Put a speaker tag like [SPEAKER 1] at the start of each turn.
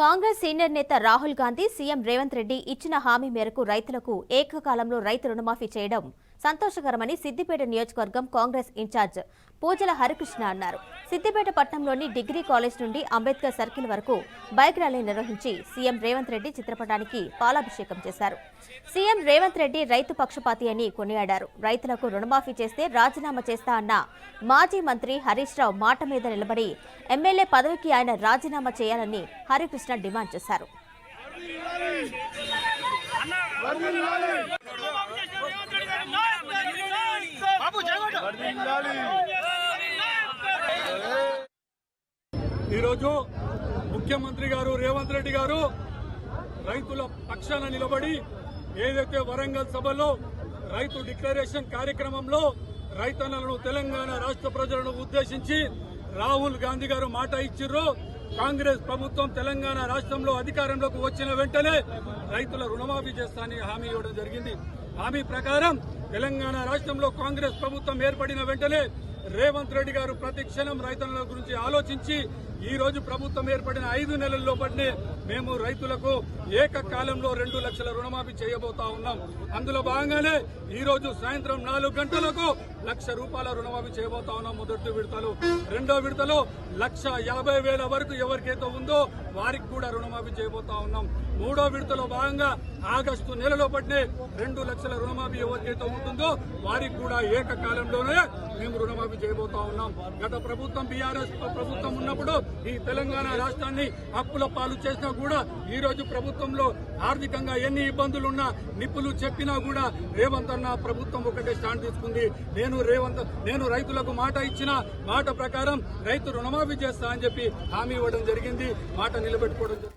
[SPEAKER 1] Congress senior నేత Rahul Gandhi CM Revanth Reddy ఇచ్చిన హామీ మేరకు రైతులకు ఏకకాలంలో రైతు రుణమాఫీ చేయడం సంతోషకరమని సిద్దిపేట నియోజకవర్గం కాంగ్రెస్ ఇన్ఛార్జ్ పూజల హరికృష్ణ అన్నారు సిద్దిపేట పట్టణంలోని డిగ్రీ కాలేజ్ నుండి అంబేద్కర్ సర్కిల్ వరకు బైక్ ర్యాలీ నిర్వహించి సీఎం రేవంత్ రెడ్డి చిత్రపటానికి పాలాభిషేకం చేశారు సీఎం రేవంత్ రెడ్డి రైతు పక్షపాతి అని కొనియాడారు రైతులకు రుణమాఫీ చేస్తే రాజీనామా చేస్తా అన్న మాజీ మంత్రి హరీష్ రావు మాట మీద నిలబడి ఎమ్మెల్యే పదవికి ఆయన రాజీనామా చేయాలని హరికృష్ణ డిమాండ్ చేశారు
[SPEAKER 2] ఈరోజు ముఖ్యమంత్రి గారు రేవంత్ రెడ్డి గారు రైతుల పక్షాన నిలబడి ఏదైతే వరంగల్ సభలో రైతు డిక్లరేషన్ కార్యక్రమంలో రైతన్నలను తెలంగాణ రాష్ట్ర ప్రజలను ఉద్దేశించి రాహుల్ గాంధీ గారు మాట ఇచ్చిర్రో కాంగ్రెస్ ప్రభుత్వం తెలంగాణ రాష్ట్రంలో అధికారంలోకి వచ్చిన వెంటనే రైతుల రుణమాఫీ చేస్తానని హామీ ఇవ్వడం జరిగింది. హామీ ప్రకారం తెలంగాణ రాష్ట్రంలో కాంగ్రెస్ ప్రభుత్వం ఏర్పడిన వెంటనే రేవంత్ రెడ్డి గారు ప్రతి క్షణం రైతుల గురించి ఆలోచించి ఈ రోజు ప్రభుత్వం ఏర్పడిన ఐదు నెలల్లో పట్టే మేము రైతులకు ఏకకాలంలో రెండు లక్షల రుణమాఫీ చేయబోతా ఉన్నాం. అందులో భాగంగానే ఈ రోజు సాయంత్రం నాలుగు గంటలకు లక్ష రూపాయల రుణమాఫీ చేయబోతా ఉన్నాం మొదటి విడతలు. రెండో విడతలో లక్ష యాభై వేల వరకు ఎవరికైతే ఉందో వారికి కూడా రుణమాఫీ చేయబోతా ఉన్నాం. మూడో విడతలో భాగంగా ఆగస్టు నెలలో పట్టే రెండు లక్షల రుణమాఫీ ఎవరికైతే ఉంటుందో వారికి కూడా ఏకకాలంలోనే మేము రుణమాఫీ చేయబోతా ఉన్నాం. గత ప్రభుత్వం బీఆర్ఎస్ ప్రభుత్వం ఉన్నప్పుడు ఈ తెలంగాణ రాష్ట్రాన్ని అప్పుల పాలు చేసినా కూడా ఈ రోజు ప్రభుత్వంలో ఆర్థికంగా ఎన్ని ఇబ్బందులున్నా నిప్పులు చెప్పినా కూడా రేవంత్ అన్న ప్రభుత్వం ఒకటే స్టాండ్ తీసుకుంది. నేను రేవంత్ నేను రైతులకు మాట ఇచ్చిన మాట ప్రకారం రైతు రుణమాఫీ చేస్తా అని చెప్పి హామీ ఇవ్వడం జరిగింది. మాట నిలబెట్టుకోవడం